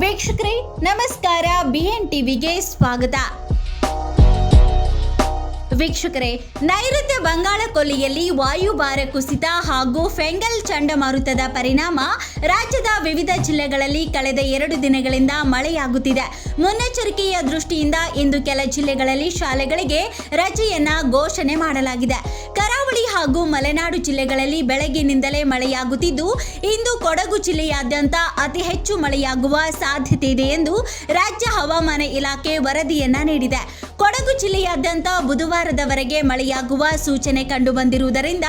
ವೀಕ್ಷಕರೇ, ನಮಸ್ಕಾರ ಬಿಎನ್ ಟಿವಿಗೆ ಸ್ವಾಗತ. ವೀಕ್ಷಕರೇ, ನೈಋತ್ಯ ಬಂಗಾಳ ಕೊಲ್ಲಿಯಲ್ಲಿ ವಾಯುಭಾರ ಕುಸಿತ ಹಾಗೂ ಫೆಂಗಲ್ ಚಂಡಮಾರುತದ ಪರಿಣಾಮ ರಾಜ್ಯದ ವಿವಿಧ ಜಿಲ್ಲೆಗಳಲ್ಲಿ ಕಳೆದ ಎರಡು ದಿನಗಳಿಂದ ಮಳೆಯಾಗುತ್ತಿದೆ. ಮುನ್ನೆಚ್ಚರಿಕೆಯ ದೃಷ್ಟಿಯಿಂದ ಇಂದು ಕೆಲ ಜಿಲ್ಲೆಗಳಲ್ಲಿ ಶಾಲೆಗಳಿಗೆ ರಜೆಯನ್ನ ಘೋಷಣೆ ಮಾಡಲಾಗಿದೆ. ಹಾಗೂ ಮಲೆನಾಡು ಜಿಲ್ಲೆಗಳಲ್ಲಿ ಬೆಳಗಿನಿಂದಲೇ ಮಳೆಯಾಗುತ್ತಿದ್ದು, ಇಂದು ಕೊಡಗು ಜಿಲ್ಲೆಯಾದ್ಯಂತ ಅತಿ ಹೆಚ್ಚು ಮಳೆಯಾಗುವ ಸಾಧ್ಯತೆ ಇದೆ ಎಂದು ರಾಜ್ಯ ಹವಾಮಾನ ಇಲಾಖೆ ವರದಿಯನ್ನ ನೀಡಿದೆ. ಕೊಡಗು ಜಿಲ್ಲೆಯಾದ್ಯಂತ ಬುಧವಾರದವರೆಗೆ ಮಳೆಯಾಗುವ ಸೂಚನೆ ಕಂಡುಬಂದಿರುವುದರಿಂದ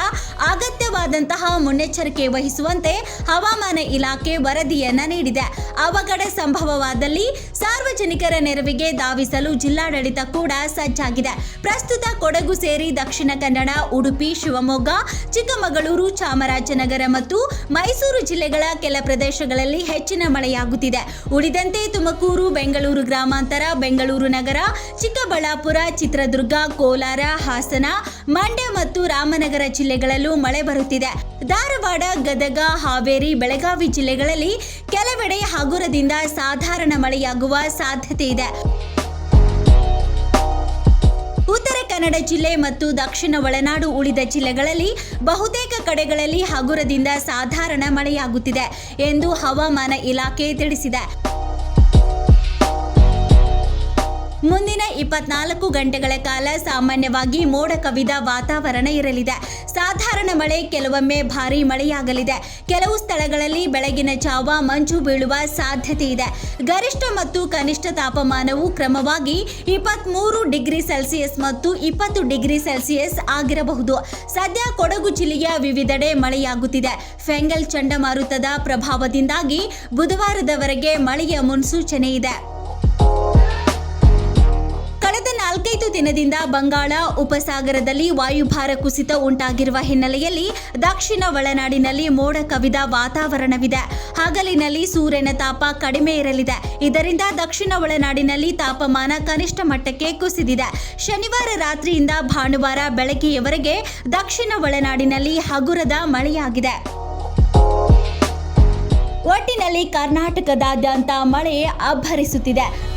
ಅಗತ್ಯವಾದಂತಹ ಮುನ್ನೆಚ್ಚರಿಕೆ ವಹಿಸುವಂತೆ ಹವಾಮಾನ ಇಲಾಖೆ ವರದಿಯನ್ನ ನೀಡಿದೆ. ಅವಘಡ ಸಂಭವವಾದಲ್ಲಿ ಸಾರ್ವಜನಿಕರ ನೆರವಿಗೆ ಧಾವಿಸಲು ಜಿಲ್ಲಾಡಳಿತ ಕೂಡ ಸಜ್ಜಾಗಿದೆ. ಪ್ರಸ್ತುತ ಕೊಡಗು ಸೇರಿ ದಕ್ಷಿಣ ಕನ್ನಡ, ಉಡುಪಿ, ಶಿವಮೊಗ್ಗ, ಚಿಕ್ಕಮಗಳೂರು, ಚಾಮರಾಜನಗರ ಮತ್ತು ಮೈಸೂರು ಜಿಲ್ಲೆಗಳ ಕೆಲ ಪ್ರದೇಶಗಳಲ್ಲಿ ಹೆಚ್ಚಿನ ಮಳೆಯಾಗುತ್ತಿದೆ. ಉಳಿದಂತೆ ತುಮಕೂರು, ಬೆಂಗಳೂರು ಗ್ರಾಮಾಂತರ, ಬೆಂಗಳೂರು ನಗರ, ಚಿಕ್ಕಬಳ್ಳಾಪುರ ಚಿತ್ರದುರ್ಗ, ಕೋಲಾರ, ಹಾಸನ, ಮಂಡ್ಯ ಮತ್ತು ರಾಮನಗರ ಜಿಲ್ಲೆಗಳಲ್ಲೂ ಮಳೆ ಬರುತ್ತಿದೆ. ಧಾರವಾಡ, ಗದಗ, ಹಾವೇರಿ, ಬೆಳಗಾವಿ ಜಿಲ್ಲೆಗಳಲ್ಲಿ ಕೆಲವೆಡೆ ಹಗುರದಿಂದ ಸಾಧಾರಣ ಮಳೆಯಾಗುವ ಸಾಧ್ಯತೆ ಇದೆ. ಉತ್ತರ ಕನ್ನಡ ಜಿಲ್ಲೆ ಮತ್ತು ದಕ್ಷಿಣ ಒಳನಾಡು ಉಳಿದ ಜಿಲ್ಲೆಗಳಲ್ಲಿ ಬಹುತೇಕ ಕಡೆಗಳಲ್ಲಿ ಹಗುರದಿಂದ ಸಾಧಾರಣ ಮಳೆಯಾಗುತ್ತಿದೆ ಎಂದು ಹವಾಮಾನ ಇಲಾಖೆ ತಿಳಿಸಿದೆ. ಮುಂದಿನ ಇಪ್ಪತ್ನಾಲ್ಕು ಗಂಟೆಗಳ ಕಾಲ ಸಾಮಾನ್ಯವಾಗಿ ಮೋಡ ಕವಿದ ವಾತಾವರಣ ಇರಲಿದೆ. ಸಾಧಾರಣ ಮಳೆ, ಕೆಲವೊಮ್ಮೆ ಭಾರೀ ಮಳೆಯಾಗಲಿದೆ. ಕೆಲವು ಸ್ಥಳಗಳಲ್ಲಿ ಬೆಳಗಿನ ಜಾವ ಮಂಜು ಬೀಳುವ ಸಾಧ್ಯತೆ ಇದೆ. ಗರಿಷ್ಠ ಮತ್ತು ಕನಿಷ್ಠ ತಾಪಮಾನವು ಕ್ರಮವಾಗಿ ಇಪ್ಪತ್ಮೂರು ಡಿಗ್ರಿ ಸೆಲ್ಸಿಯಸ್ ಮತ್ತು ಇಪ್ಪತ್ತು ಡಿಗ್ರಿ ಸೆಲ್ಸಿಯಸ್ ಆಗಿರಬಹುದು. ಸದ್ಯ ಕೊಡಗು ಜಿಲ್ಲೆಯ ವಿವಿಧೆಡೆ ಮಳೆಯಾಗುತ್ತಿದೆ. ಫೆಂಗಲ್ ಚಂಡಮಾರುತದ ಪ್ರಭಾವದಿಂದಾಗಿ ಬುಧವಾರದವರೆಗೆ ಮಳೆಯ ಮುನ್ಸೂಚನೆ ಇದೆ. ಕಳೆದ ನಾಲ್ಕೈದು ದಿನದಿಂದ ಬಂಗಾಳ ಉಪಸಾಗರದಲ್ಲಿ ವಾಯುಭಾರ ಕುಸಿತ ಉಂಟಾಗಿರುವ ಹಿನ್ನೆಲೆಯಲ್ಲಿ ದಕ್ಷಿಣ ಒಳನಾಡಿನಲ್ಲಿ ಮೋಡ ಕವಿದ ವಾತಾವರಣವಿದೆ. ಹಗಲಿನಲ್ಲಿ ಸೂರ್ಯನ ತಾಪ ಕಡಿಮೆ ಇರಲಿದೆ. ಇದರಿಂದ ದಕ್ಷಿಣ ಒಳನಾಡಿನಲ್ಲಿ ತಾಪಮಾನ ಕನಿಷ್ಠ ಮಟ್ಟಕ್ಕೆ ಕುಸಿದಿದೆ. ಶನಿವಾರ ರಾತ್ರಿಯಿಂದ ಭಾನುವಾರ ಬೆಳಗ್ಗೆಯವರೆಗೆ ದಕ್ಷಿಣ ಒಳನಾಡಿನಲ್ಲಿ ಹಗುರದ ಮಳೆಯಾಗಿದೆ. ಒಟ್ಟಿನಲ್ಲಿ ಕರ್ನಾಟಕದಾದ್ಯಂತ ಮಳೆ ಅಬ್ಬರಿಸುತ್ತಿದೆ